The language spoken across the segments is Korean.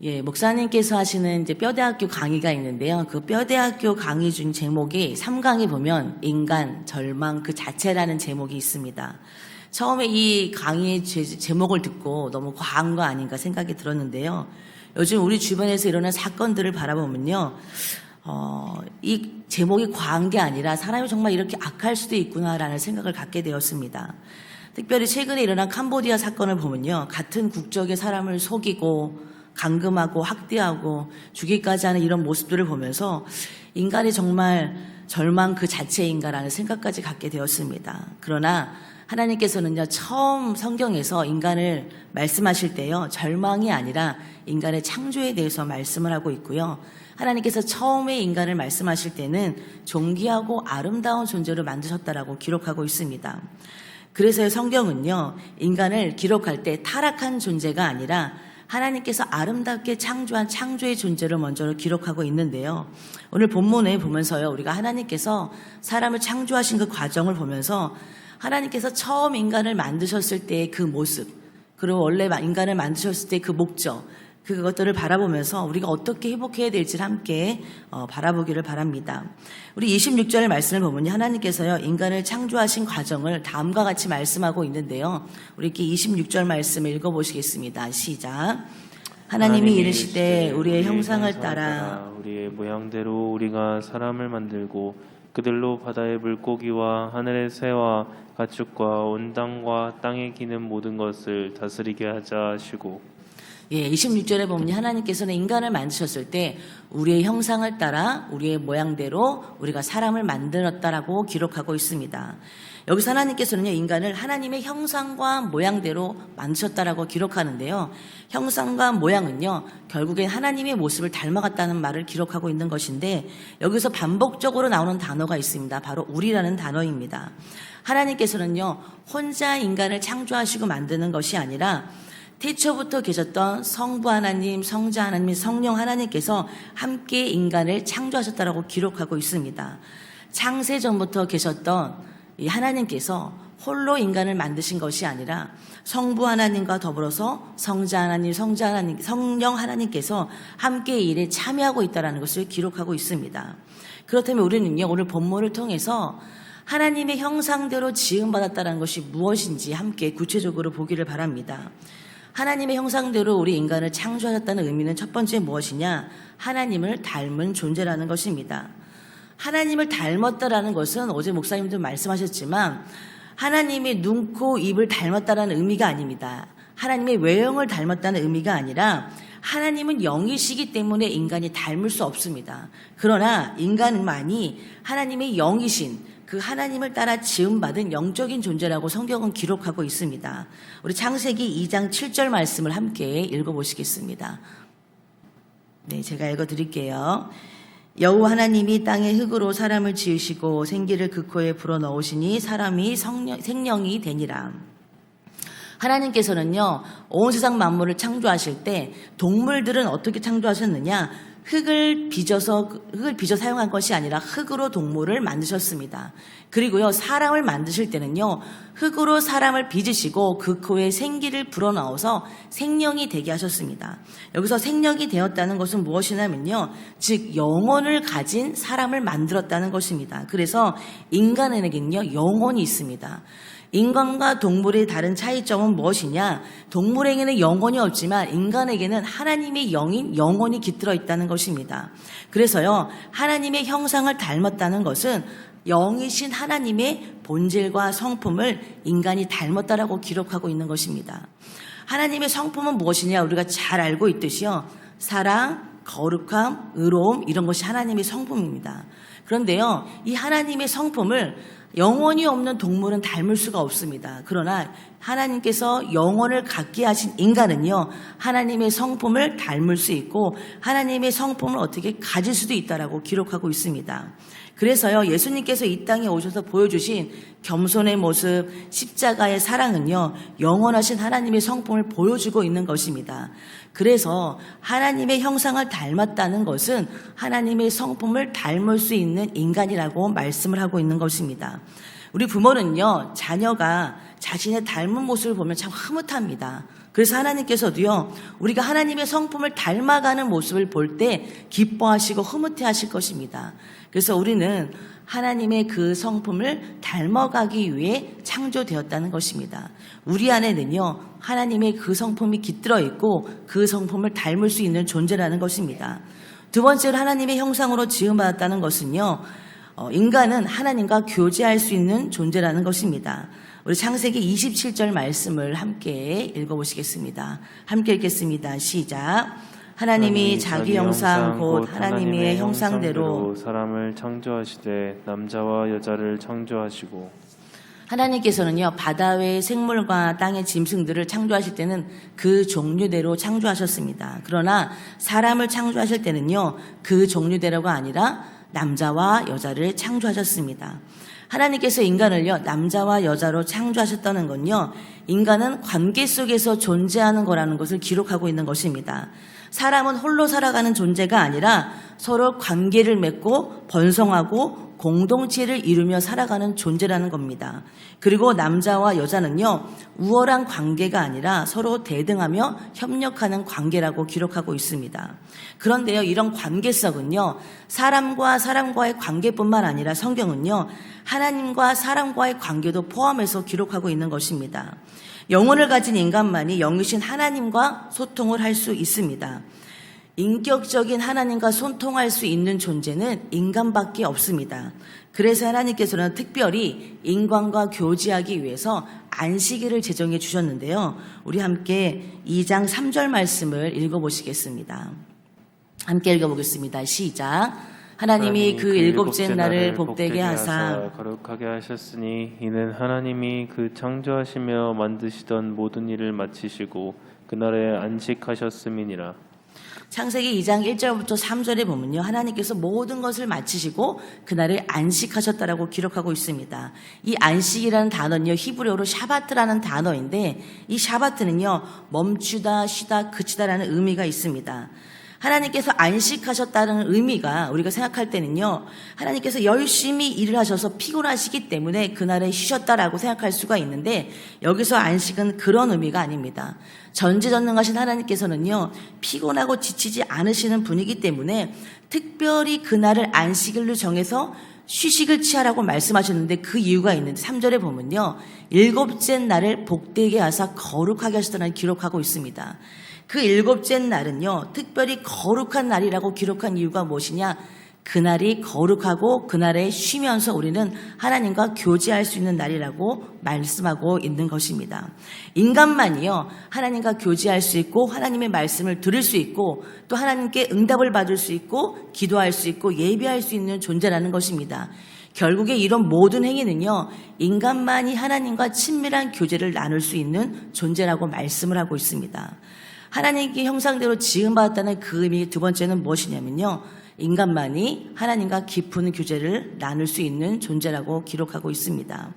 예, 목사님께서 하시는 이제 뼈대학교 강의가 있는데요. 그 뼈대학교 강의 중 제목이 3강에 보면 인간, 절망 그 자체라는 제목이 있습니다. 처음에 이 강의 제, 제목을 듣고 너무 과한 거 아닌가 생각이 들었는데요. 요즘 우리 주변에서 일어난 사건들을 바라보면요. 어, 이 제목이 과한 게 아니라 사람이 정말 이렇게 악할 수도 있구나라는 생각을 갖게 되었습니다. 특별히 최근에 일어난 캄보디아 사건을 보면요. 같은 국적의 사람을 속이고 감금하고 학대하고 죽이까지 하는 이런 모습들을 보면서 인간이 정말 절망 그 자체인가라는 생각까지 갖게 되었습니다. 그러나 하나님께서는요, 처음 성경에서 인간을 말씀하실 때요, 절망이 아니라 인간의 창조에 대해서 말씀을 하고 있고요. 하나님께서 처음에 인간을 말씀하실 때는 존귀하고 아름다운 존재로 만드셨다라고 기록하고 있습니다. 그래서 성경은요, 인간을 기록할 때 타락한 존재가 아니라 하나님께서 아름답게 창조한 창조의 존재를 먼저 기록하고 있는데요. 오늘 본문에 보면서요, 우리가 하나님께서 사람을 창조하신 그 과정을 보면서 하나님께서 처음 인간을 만드셨을 때의 그 모습, 그리고 원래 인간을 만드셨을 때 그 목적, 그것들을 바라보면서 우리가 어떻게 회복해야 될지를 함께 어, 바라보기를 바랍니다. 우리 26절 말씀을 보면 하나님께서요 인간을 창조하신 과정을 다음과 같이 말씀하고 있는데요. 우리 이렇게 26절 말씀을 읽어보시겠습니다. 시작. 하나님이 이르시되 우리의 형상을 따라 우리의 모양대로 우리가 사람을 만들고 그들로 바다의 물고기와 하늘의 새와 가축과 온 땅과 땅에 기는 모든 것을 다스리게 하자 하시고 예, 26절에 보면 하나님께서는 인간을 만드셨을 때 우리의 형상을 따라 우리의 모양대로 우리가 사람을 만들었다라고 기록하고 있습니다. 여기서 하나님께서는요, 인간을 하나님의 형상과 모양대로 만드셨다라고 기록하는데요. 형상과 모양은요, 결국엔 하나님의 모습을 닮아갔다는 말을 기록하고 있는 것인데, 여기서 반복적으로 나오는 단어가 있습니다. 바로 우리라는 단어입니다. 하나님께서는요, 혼자 인간을 창조하시고 만드는 것이 아니라, 태초부터 계셨던 성부 하나님, 성자 하나님, 성령 하나님께서 함께 인간을 창조하셨다라고 기록하고 있습니다. 창세 전부터 계셨던 이 하나님께서 홀로 인간을 만드신 것이 아니라 성부 하나님과 더불어서 성자 하나님, 성자 하나님, 성령 하나님께서 함께 이 일에 참여하고 있다는 것을 기록하고 있습니다. 그렇다면 우리는요, 오늘 본문을 통해서 하나님의 형상대로 지음 받았다는 것이 무엇인지 함께 구체적으로 보기를 바랍니다. 하나님의 형상대로 우리 인간을 창조하셨다는 의미는 첫 번째 무엇이냐? 하나님을 닮은 존재라는 것입니다. 하나님을 닮았다라는 것은 어제 목사님도 말씀하셨지만 하나님의 눈, 코, 입을 닮았다라는 의미가 아닙니다. 하나님의 외형을 닮았다는 의미가 아니라 하나님은 영이시기 때문에 인간이 닮을 수 없습니다. 그러나 인간만이 하나님의 영이신 그 하나님을 따라 지음받은 영적인 존재라고 성경은 기록하고 있습니다. 우리 창세기 2장 7절 말씀을 함께 읽어보시겠습니다. 네, 제가 읽어드릴게요. 여호와 하나님이 땅의 흙으로 사람을 지으시고 생기를 그 코에 불어 넣으시니 사람이 성령, 생령이 되니라. 하나님께서는요, 온 세상 만물을 창조하실 때 동물들은 어떻게 창조하셨느냐? 흙을 빚어서, 흙을 빚어 사용한 것이 아니라 흙으로 동물을 만드셨습니다. 그리고요, 사람을 만드실 때는요, 흙으로 사람을 빚으시고 그 코에 생기를 불어넣어서 생명이 되게 하셨습니다. 여기서 생명이 되었다는 것은 무엇이냐면요, 즉, 영혼을 가진 사람을 만들었다는 것입니다. 그래서 인간에게는요, 영혼이 있습니다. 인간과 동물의 다른 차이점은 무엇이냐? 동물에게는 영혼이 없지만 인간에게는 하나님의 영인 영혼이 깃들어 있다는 것입니다. 그래서요, 하나님의 형상을 닮았다는 것은 영이신 하나님의 본질과 성품을 인간이 닮았다라고 기록하고 있는 것입니다. 하나님의 성품은 무엇이냐? 우리가 잘 알고 있듯이요. 사랑, 거룩함, 의로움, 이런 것이 하나님의 성품입니다. 그런데요, 이 하나님의 성품을 영혼이 없는 동물은 닮을 수가 없습니다. 그러나 하나님께서 영혼을 갖게 하신 인간은요, 하나님의 성품을 닮을 수 있고, 하나님의 성품을 어떻게 가질 수도 있다라고 기록하고 있습니다. 그래서요, 예수님께서 이 땅에 오셔서 보여주신 겸손의 모습, 십자가의 사랑은요, 영원하신 하나님의 성품을 보여주고 있는 것입니다. 그래서 하나님의 형상을 닮았다는 것은 하나님의 성품을 닮을 수 있는 인간이라고 말씀을 하고 있는 것입니다. 우리 부모는요, 자녀가 자신의 닮은 모습을 보면 참 흐뭇합니다. 그래서 하나님께서도요, 우리가 하나님의 성품을 닮아가는 모습을 볼 때 기뻐하시고 흐뭇해 하실 것입니다. 그래서 우리는 하나님의 그 성품을 닮아가기 위해 창조되었다는 것입니다. 우리 안에는요, 하나님의 그 성품이 깃들어 있고 그 성품을 닮을 수 있는 존재라는 것입니다. 두 번째로 하나님의 형상으로 지음받았다는 것은요, 어, 인간은 하나님과 교제할 수 있는 존재라는 것입니다. 우리 창세기 27절 말씀을 함께 읽어보시겠습니다. 함께 읽겠습니다. 시작. 하나님이 자기 형상 곧 하나님의 형상대로 사람을 창조하시되 남자와 여자를 창조하시고 하나님께서는요, 바다 외의 생물과 땅의 짐승들을 창조하실 때는 그 종류대로 창조하셨습니다. 그러나 사람을 창조하실 때는요, 그 종류대로가 아니라 남자와 여자를 창조하셨습니다. 하나님께서 인간을요, 남자와 여자로 창조하셨다는 건요, 인간은 관계 속에서 존재하는 거라는 것을 기록하고 있는 것입니다. 사람은 홀로 살아가는 존재가 아니라 서로 관계를 맺고 번성하고 공동체를 이루며 살아가는 존재라는 겁니다. 그리고 남자와 여자는요, 우월한 관계가 아니라 서로 대등하며 협력하는 관계라고 기록하고 있습니다. 그런데요, 이런 관계성은요, 사람과 사람과의 관계뿐만 아니라 성경은요, 하나님과 사람과의 관계도 포함해서 기록하고 있는 것입니다. 영혼을 가진 인간만이 영이신 하나님과 소통을 할 수 있습니다. 인격적인 하나님과 소통할 수 있는 존재는 인간밖에 없습니다. 그래서 하나님께서는 특별히 인간과 교제하기 위해서 안식일을 제정해 주셨는데요. 우리 함께 2장 3절 말씀을 읽어보시겠습니다. 함께 읽어보겠습니다. 시작. 하나님이 그 일곱째 날을 복되게 하사 거룩하게 하셨으니 이는 하나님이 그 창조하시며 만드시던 모든 일을 마치시고 그날에 안식하셨음이니라. 창세기 2장 1절부터 3절에 보면요. 하나님께서 모든 것을 마치시고 그날에 안식하셨다라고 기록하고 있습니다. 이 안식이라는 단어는요. 히브리어로 샤바트라는 단어인데 이 샤바트는요. 멈추다, 쉬다, 그치다라는 의미가 있습니다. 하나님께서 안식하셨다는 의미가 우리가 생각할 때는요. 하나님께서 열심히 일을 하셔서 피곤하시기 때문에 그날에 쉬셨다라고 생각할 수가 있는데 여기서 안식은 그런 의미가 아닙니다. 전지전능하신 하나님께서는요. 피곤하고 지치지 않으시는 분이기 때문에 특별히 그날을 안식일로 정해서 휴식을 취하라고 말씀하셨는데 그 이유가 있는데 3절에 보면요. 일곱째 날을 복되게 하사 거룩하게 하셨다는 기록하고 있습니다. 그 일곱째 날은요, 특별히 거룩한 날이라고 기록한 이유가 무엇이냐? 그날이 거룩하고 그날에 쉬면서 우리는 하나님과 교제할 수 있는 날이라고 말씀하고 있는 것입니다. 인간만이요, 하나님과 교제할 수 있고, 하나님의 말씀을 들을 수 있고, 또 하나님께 응답을 받을 수 있고, 기도할 수 있고, 예배할 수 있는 존재라는 것입니다. 결국에 이런 모든 행위는요, 인간만이 하나님과 친밀한 교제를 나눌 수 있는 존재라고 말씀을 하고 있습니다. 하나님께 형상대로 지음받았다는 그 의미 두 번째는 무엇이냐면요. 인간만이 하나님과 깊은 교제를 나눌 수 있는 존재라고 기록하고 있습니다.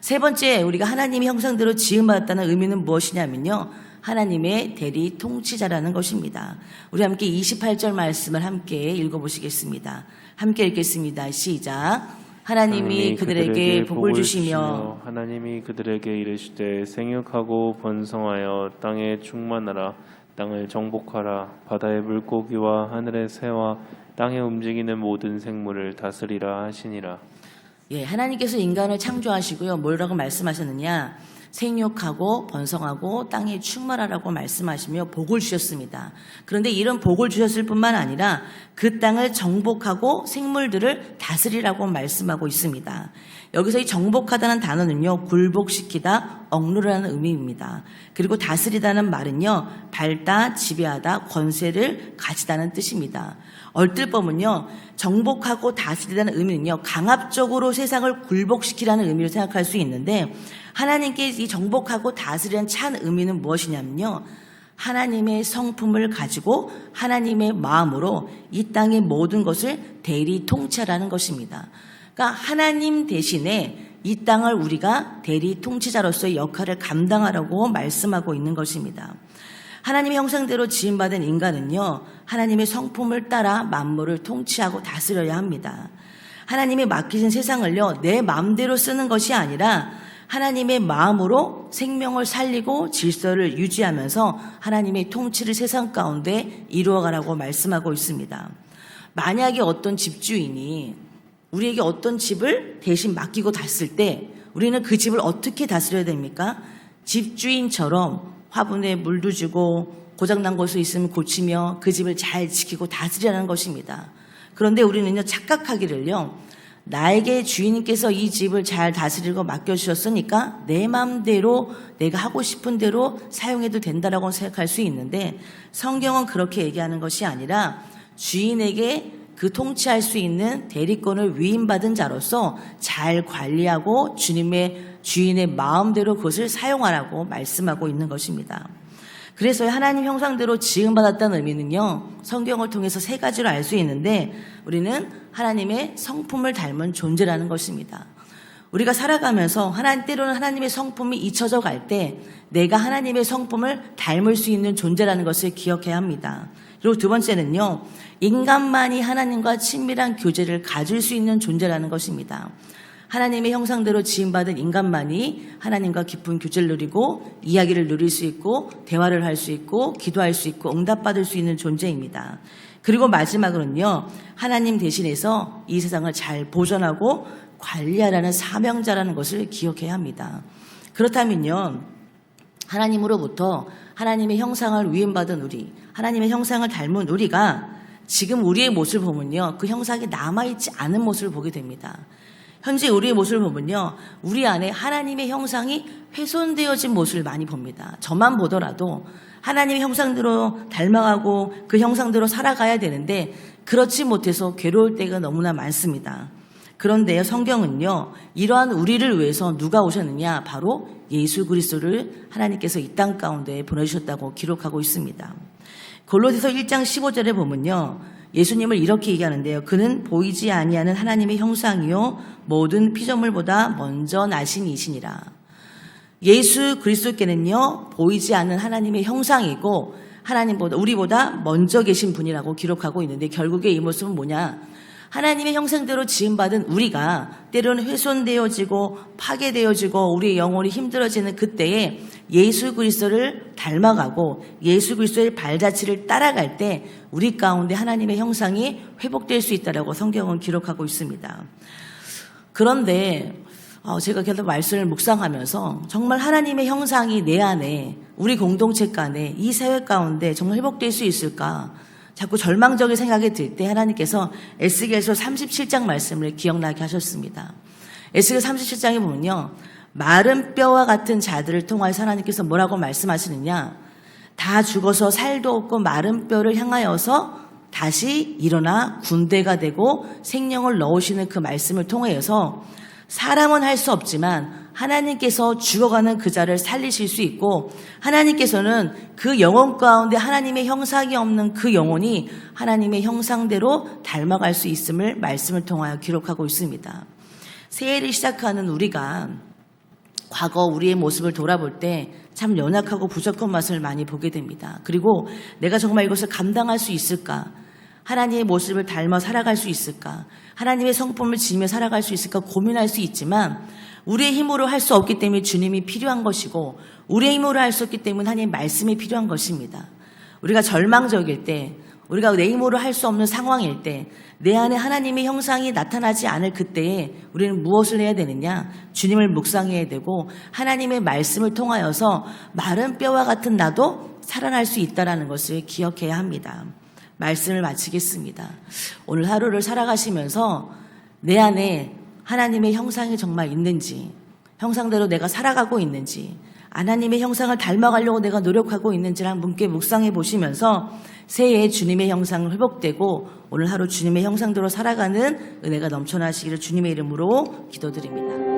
세 번째, 우리가 하나님의 형상대로 지음받았다는 의미는 무엇이냐면요. 하나님의 대리 통치자라는 것입니다. 우리 함께 28절 말씀을 함께 읽어보시겠습니다. 함께 읽겠습니다. 시작. 하나님이 그들에게 복을 주시며 하나님이 그들에게 이르시되 생육하고 번성하여 땅에 충만하라 땅을 정복하라 바다의 물고기와 하늘의 새와 땅에 움직이는 모든 생물을 다스리라 하시니라 예, 하나님께서 인간을 창조하시고요. 뭐라고 말씀하셨느냐? 생육하고 번성하고 땅에 충만하라고 말씀하시며 복을 주셨습니다. 그런데 이런 복을 주셨을 뿐만 아니라 그 땅을 정복하고 생물들을 다스리라고 말씀하고 있습니다. 여기서 이 정복하다는 단어는요, 굴복시키다, 억누르라는 의미입니다. 그리고 다스리다는 말은요, 밟다, 지배하다, 권세를 가지다는 뜻입니다. 얼뜰 법은요, 정복하고 다스리다는 의미는요, 강압적으로 세상을 굴복시키라는 의미로 생각할 수 있는데, 하나님께 이 정복하고 다스리는 찬 의미는 무엇이냐면요, 하나님의 성품을 가지고 하나님의 마음으로 이 땅의 모든 것을 대리 통치하라는 것입니다. 그러니까 하나님 대신에 이 땅을 우리가 대리 통치자로서의 역할을 감당하라고 말씀하고 있는 것입니다. 하나님의 형상대로 지음받은 인간은요, 하나님의 성품을 따라 만물을 통치하고 다스려야 합니다. 하나님이 맡기신 세상을요, 내 마음대로 쓰는 것이 아니라 하나님의 마음으로 생명을 살리고 질서를 유지하면서 하나님의 통치를 세상 가운데 이루어가라고 말씀하고 있습니다. 만약에 어떤 집주인이 우리에게 어떤 집을 대신 맡기고 다스릴 때 우리는 그 집을 어떻게 다스려야 됩니까? 집주인처럼 화분에 물도 주고 고장난 곳이 있으면 고치며 그 집을 잘 지키고 다스리라는 것입니다. 그런데 우리는요, 착각하기를요, 나에게 주인님께서 이 집을 잘 다스리고 맡겨주셨으니까 내 마음대로 내가 하고 싶은 대로 사용해도 된다라고 생각할 수 있는데 성경은 그렇게 얘기하는 것이 아니라 주인에게 그 통치할 수 있는 대리권을 위임받은 자로서 잘 관리하고 주님의 주인의 마음대로 그것을 사용하라고 말씀하고 있는 것입니다. 그래서 하나님 형상대로 지음받았다는 의미는요, 성경을 통해서 세 가지로 알 수 있는데, 우리는 하나님의 성품을 닮은 존재라는 것입니다. 우리가 살아가면서 하나님 때로는 하나님의 성품이 잊혀져 갈 때, 내가 하나님의 성품을 닮을 수 있는 존재라는 것을 기억해야 합니다. 그리고 두 번째는요, 인간만이 하나님과 친밀한 교제를 가질 수 있는 존재라는 것입니다. 하나님의 형상대로 지음받은 인간만이 하나님과 깊은 교제를 누리고 이야기를 누릴 수 있고 대화를 할 수 있고 기도할 수 있고 응답받을 수 있는 존재입니다. 그리고 마지막으로는요, 하나님 대신해서 이 세상을 잘 보존하고 관리하라는 사명자라는 것을 기억해야 합니다. 그렇다면요, 하나님으로부터 하나님의 형상을 위임받은 우리, 하나님의 형상을 닮은 우리가 지금 우리의 모습을 보면요, 그 형상이 남아있지 않은 모습을 보게 됩니다. 현재 우리의 모습을 보면요, 우리 안에 하나님의 형상이 훼손되어진 모습을 많이 봅니다. 저만 보더라도 하나님의 형상대로 닮아가고 그 형상대로 살아가야 되는데 그렇지 못해서 괴로울 때가 너무나 많습니다. 그런데요, 성경은요, 이러한 우리를 위해서 누가 오셨느냐? 바로 예수 그리스도를 하나님께서 이 땅 가운데 보내주셨다고 기록하고 있습니다. 골로새서 1장 15절에 보면요. 예수님을 이렇게 얘기하는데요. 그는 보이지 아니하는 하나님의 형상이요 모든 피조물보다 먼저 나신 이시니라. 예수 그리스도께는요 보이지 않는 하나님의 형상이고 하나님보다 우리보다 먼저 계신 분이라고 기록하고 있는데 결국에 이 모습은 뭐냐? 하나님의 형상대로 지음받은 우리가 때로는 훼손되어지고 파괴되어지고 우리의 영혼이 힘들어지는 그때에 예수 그리스도를 닮아가고 예수 그리스도의 발자취를 따라갈 때 우리 가운데 하나님의 형상이 회복될 수 있다라고 성경은 기록하고 있습니다. 그런데 어, 제가 계속 말씀을 묵상하면서 정말 하나님의 형상이 내 안에 우리 공동체 간에 이 사회 가운데 정말 회복될 수 있을까? 자꾸 절망적인 생각이 들 때 하나님께서 에스겔서 37장 말씀을 기억나게 하셨습니다. 에스겔 37장에 보면요. 마른 뼈와 같은 자들을 통하여서 하나님께서 뭐라고 말씀하시느냐? 다 죽어서 살도 없고 마른 뼈를 향하여서 다시 일어나 군대가 되고 생명을 넣으시는 그 말씀을 통하여서 사람은 할 수 없지만 하나님께서 죽어가는 그 자를 살리실 수 있고 하나님께서는 그 영혼 가운데 하나님의 형상이 없는 그 영혼이 하나님의 형상대로 닮아갈 수 있음을 말씀을 통하여 기록하고 있습니다. 새해를 시작하는 우리가 과거 우리의 모습을 돌아볼 때 참 연약하고 부족한 맛을 많이 보게 됩니다. 그리고 내가 정말 이것을 감당할 수 있을까? 하나님의 모습을 닮아 살아갈 수 있을까? 하나님의 성품을 지니며 살아갈 수 있을까 고민할 수 있지만 우리의 힘으로 할 수 없기 때문에 주님이 필요한 것이고 우리의 힘으로 할 수 없기 때문에 하나님의 말씀이 필요한 것입니다. 우리가 절망적일 때 우리가 내 힘으로 할 수 없는 상황일 때 내 안에 하나님의 형상이 나타나지 않을 그때에 우리는 무엇을 해야 되느냐? 주님을 묵상해야 되고 하나님의 말씀을 통하여서 마른 뼈와 같은 나도 살아날 수 있다라는 것을 기억해야 합니다. 말씀을 마치겠습니다. 오늘 하루를 살아가시면서 내 안에 하나님의 형상이 정말 있는지, 형상대로 내가 살아가고 있는지, 하나님의 형상을 닮아가려고 내가 노력하고 있는지를 한 분께 묵상해 보시면서 새해에 주님의 형상을 회복되고 오늘 하루 주님의 형상대로 살아가는 은혜가 넘쳐나시기를 주님의 이름으로 기도드립니다.